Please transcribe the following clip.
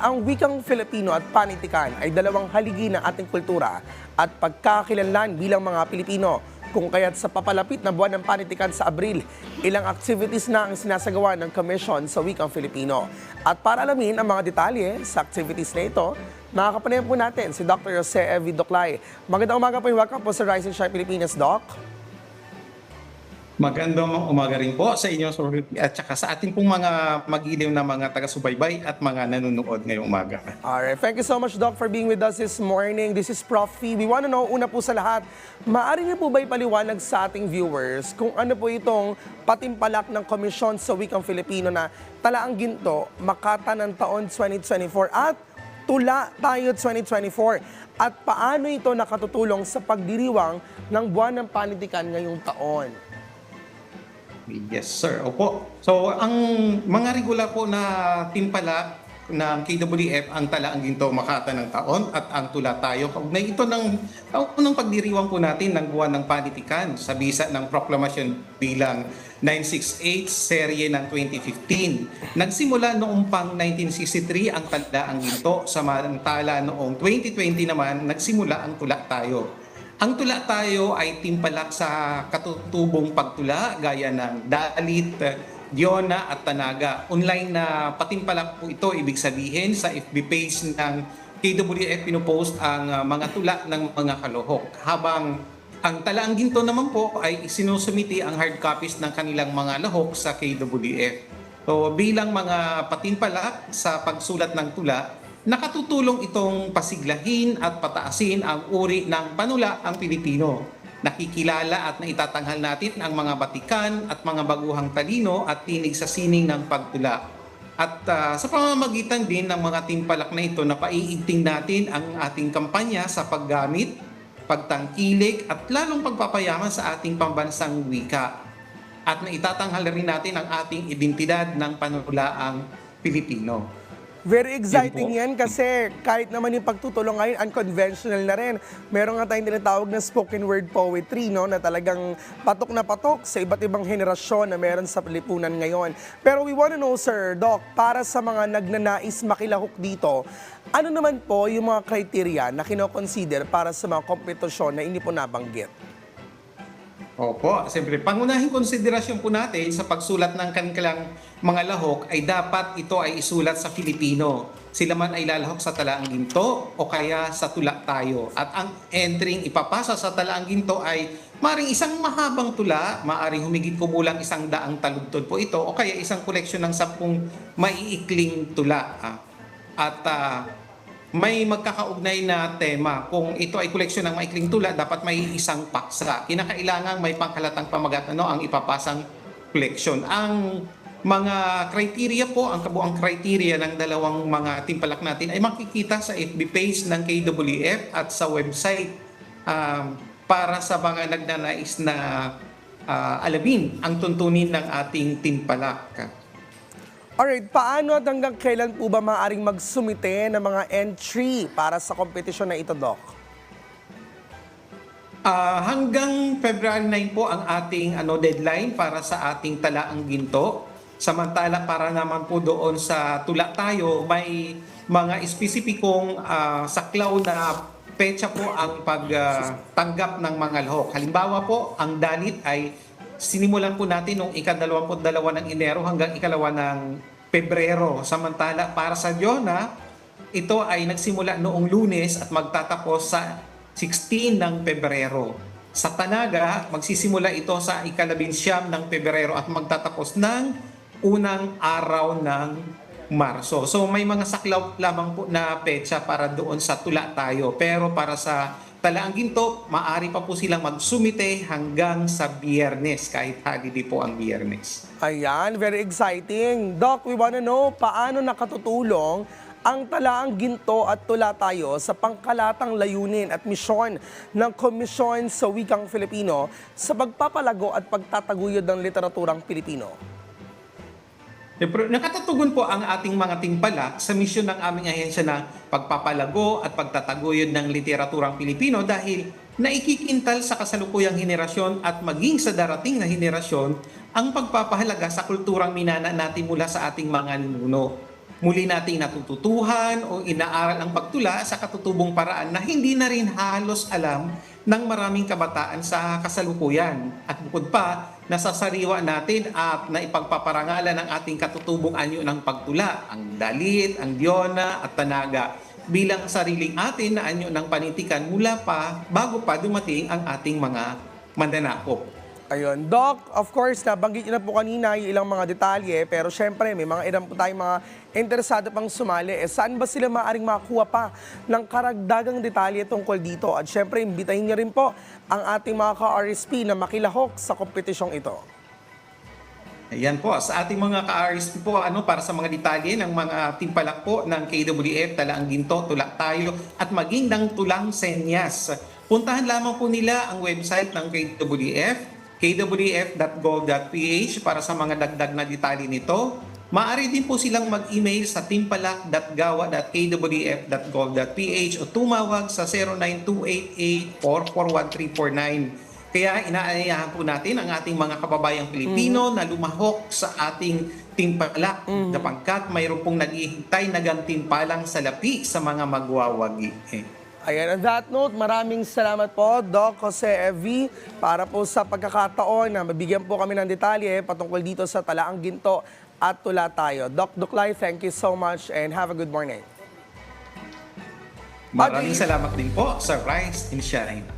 Ang wikang Filipino at panitikan ay dalawang haligi ng ating kultura at pagkakakilanlan bilang mga Pilipino. Kung kaya't sa papalapit na buwan ng panitikan sa Abril, ilang activities na ang sinasagawa ng Commission sa Wikang Filipino. At para alamin ang mga detalye sa activities na ito, makakapanayam po natin si Dr. Jose Evi Doclay. Magandang umaga po, welcome po sa Rise Shine Pilipinas, Doc. Magandang umaga rin po sa inyo Sir at saka sa ating pong mga magiliw na mga taga-subaybay at mga nanonood ngayong umaga. Alright, thank you so much, Doc, for being with us this morning. This is Prof. Fee. We want to know, una po sa lahat, maaari niyo po ba ipaliwanag sa ating viewers kung ano po itong patimpalak ng Komisyon sa Wikang Filipino na talaang ginto, makata ng taon 2024 at tula tayo 2024 at paano ito nakatutulong sa pagdiriwang ng buwan ng panitikan ngayong taon? Yes, sir. Opo. So, ang mga regular po na timpala ng KWF ang talaang ginto makata ng taon at ang tula tayo. Kaugnay ito ng ang unang pagdiriwang po natin ng buwan ng panitikan sa bisa ng proklamasyon bilang 968 serye ng 2015. Nagsimula noong pang 1963 ang talaang ginto samantala noong 2020 naman nagsimula ang tula tayo. Ang tula tayo ay timpalak sa katutubong pagtula gaya ng Dalit, Diona at Tanaga. Online na patimpalak po ito, ibig sabihin sa FB page ng KWF pinupost ang uh, mga tula ng mga kalohok. Habang ang talaang ginto naman po ay sinusumiti ang hard copies ng kanilang mga lahok sa KWF. So bilang mga patimpalak sa pagsulat ng tula, nakatutulong itong pasiglahin at pataasin ang uri ng panula ang Pilipino. Nakikilala at naitatanghal natin ang mga batikan at mga baguhang talino at tinig sa sining ng pagtula. At ah, sa pamamagitan din ng mga timpalak na ito, napaiigting natin ang ating kampanya sa paggamit, pagtangkilik at lalong pagpapayaman sa ating pambansang wika. At naitatanghal rin natin ang ating identidad ng panulaang Pilipino. Very exciting yan kasi kahit naman yung pagtutulong ngayon, unconventional na rin. Meron nga tayong tinatawag na spoken word poetry, no, na talagang patok na patok sa iba't ibang henerasyon na meron sa lipunan ngayon. Pero we want to know, Sir Doc, para sa mga nagnanais makilahok dito, ano naman po yung mga criteria na kinoconsider para sa mga kompetisyon na hindi po nabanggit? Opo, siyempre, pangunahing konsiderasyon po natin sa pagsulat ng kanilang mga lahok ay dapat ito ay isulat sa Filipino. Sila man ay lalahok sa talaang ginto o kaya sa tula tayo. At ang entering ipapasa sa talaang ginto ay maring isang mahabang tula, maaring humigit kumulang isang daang taludtod po ito o kaya isang koleksyon ng sampung maiikling tula. ah. At ah, may magkakaugnay na tema. Kung ito ay koleksyon ng maikling tula, dapat may isang paksa. Kinakailangan may pangkalatang pamagat ano ang ipapasang koleksyon. Ang mga criteria po, ang kabuang criteria ng dalawang mga timpalak natin ay makikita sa FB page ng KWF at sa website um, para sa mga nagnanais na ah, alamin ang tuntunin ng ating timpalak. Alright, paano at hanggang kailan po ba maaaring magsumite ng mga entry para sa kompetisyon na ito, Doc? Ah, hanggang February 9 po ang ating ano deadline para sa ating talaang ginto. Samantala para naman po doon sa tula tayo, may mga espesipikong ah, saklaw na petsa po ang pagtanggap ng mga lahok. Halimbawa po, ang dalit ay sinimulan po natin noong ika-22 ng Enero hanggang ikalawa ng Pebrero. Samantala para sa Diona, ito ay nagsimula noong lunes at magtatapos sa 16 ng Pebrero. Sa Tanaga, magsisimula ito sa ikalabinsyam ng Pebrero at magtatapos ng unang araw ng Marso. So may mga saklaw lamang po na petsa para doon sa tula tayo. Pero para sa Talaang Ginto, maaari pa po silang magsumite hanggang sa biyernes, kahit holiday po ang biyernes. Ayan, very exciting. Doc, we wanna know paano nakatutulong ang talaang ginto at tula tayo sa pangkalatang layunin at misyon ng Komisyon sa Wikang Filipino sa pagpapalago at pagtataguyod ng literaturang Pilipino. Eh, pero Nakatutugon po ang ating mga timpalak sa misyon ng aming ahensya na pagpapalago at pagtataguyod ng literaturang Pilipino dahil naikikintal sa kasalukuyang henerasyon at maging sa darating na henerasyon ang pagpapahalaga sa kulturang minana natin mula sa ating mga ninuno. Muli nating natututuhan o inaaral ang pagtula sa katutubong paraan na hindi na rin halos alam ng maraming kabataan sa kasalukuyan. At bukod pa, nasasariwa natin at naipagpaparangalan ng ating katutubong anyo ng pagtula, ang dalit, ang diona at tanaga bilang sariling atin na anyo ng panitikan mula pa bago pa dumating ang ating mga mandanakop. Ayun. Doc, of course, nabanggit niyo na po kanina yung ilang mga detalye, pero syempre, may mga ilan po tayong mga interesado pang sumali. Eh, saan ba sila maaring makakuha pa ng karagdagang detalye tungkol dito? At syempre, imbitahin niyo rin po ang ating mga ka-RSP na makilahok sa kompetisyong ito. Ayan po, sa ating mga ka-RSP po, ano, para sa mga detalye ng mga timpalak po ng KWF, Talaang Ginto, Tulak Tayo, at maging ng Tulang Senyas. Puntahan lamang po nila ang website ng KWF, kwf.gov.ph para sa mga dagdag na detalye nito. Maaari din po silang mag-email sa timpalak.gawa.kwf.gov.ph o tumawag sa 0928844149. Kaya inaayahan po natin ang ating mga kababayang Pilipino na lumahok sa ating timpalak sapagkat mayroon pong naghihintay na gantimpalang salapi sa mga magwawagi. Eh. Ayan, on that note, maraming salamat po, Doc Jose Evi, para po sa pagkakataon na mabigyan po kami ng detalye patungkol dito sa Talaang Ginto at Tula Tayo. Doc Duklay, thank you so much and have a good morning. Maraming salamat din po sa Rise and Shine.